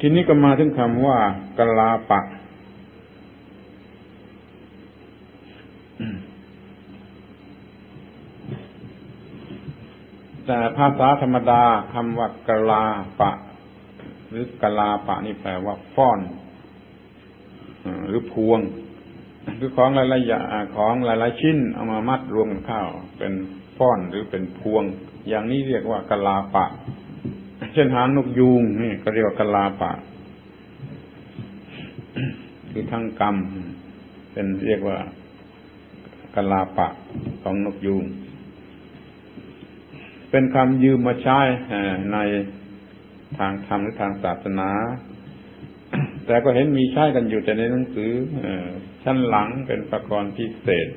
ทีนี้ก็มาถึงคำว่ากลาปะ แต่ภาษาธรรมดาคำว่ากลาปะ หรือกลาปะนี่แปลว่าฟ้อนหรือพวงคือของหลายๆอย่างของหลายๆชิ้นเอามามัดรวมกันเข้าเป็นฟ้อนหรือเป็นพวง อย่างนี้เรียกว่ากลาปะ เช่นหางนกยูงนี่ก็เรียกว่ากลาปะคือทั้งกรรม เป็นเรียกว่ากลาปะของนกยูง เป็นคำยืมมาใช้ในทางธรรมหรือทางศาสนา แต่ก็เห็นมีใช้กันอยู่แต่ในหนังสือชั้นหลังเป็นประกรณ์พิเศษ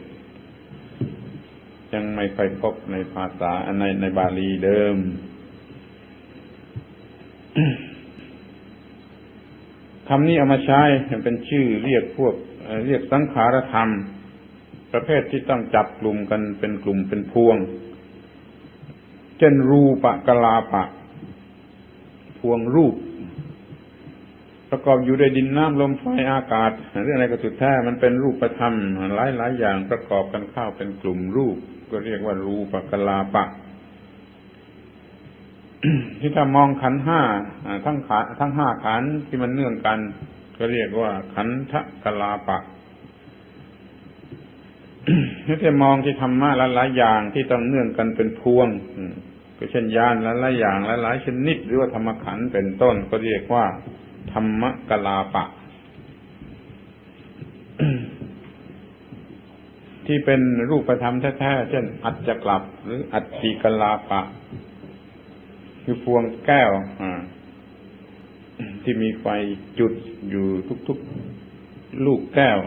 ยังไม่ค่อยพบในภาษาในในบาลีเดิม คำนี้เอามาใช้เป็นชื่อเรียกพวกเรียกสังขารธรรม ประเภทที่ต้องจับกลุ่มกันเป็นกลุ่มเป็นพวง เช่นรูปะกลาปะ พวงรูป ประกอบอยู่ด้วยดินน้ำลมไฟอากาศเรื่องอะไรก็สุดแท้มันเป็นรูปธรรม หลายหลายอย่างประกอบกันเข้าเป็นกลุ่มรูป ก็เรียกว่ารูปะกลาปะ ที่ถ้ามองขันห้าทั้งขาทั้งห้าขันที่มันเนื่องกัน ก็เรียกว่า ขันทะกลาปะถ้าจะมองที่ธรรมะหลายๆอย่างที่ต้องเนื่องกันเป็นพวงก็เช่นยานหลายๆอย่างหลายๆชนิดหรือว่าธรรมขันเป็นต้น ก็เรียกว่า ธรรมกลาปะ ที่เป็นรูปธรรมแท้ๆเช่น อัจจกลับ หรืออัจจิกลาปะ คือพวงแก้วที่มีไฟจุดอยู่ทุกๆลูกแก้ว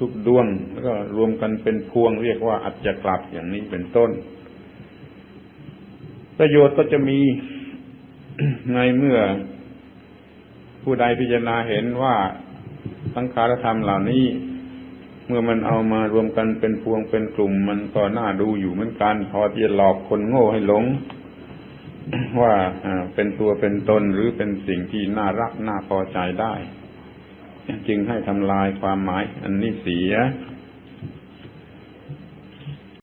ทุกๆดวง แล้วก็รวมกันเป็นพวงเรียกว่าอัจจกลับอย่างนี้เป็นต้น ประโยชน์ก็จะมีในเมื่อผู้ใดพิจารณาเห็นว่าสังขารธรรมเหล่านี้ เมื่อมันเอามารวมกันเป็นพวงเป็นกลุ่ม มันก็น่าดูอยู่เหมือนกันพอที่จะหลอกคนโง่ให้หลง ว่าเป็นตัวเป็นตนหรือเป็นสิ่งที่น่ารักน่าพอใจได้ จึงให้ทำลายความหมายอันนี้เสีย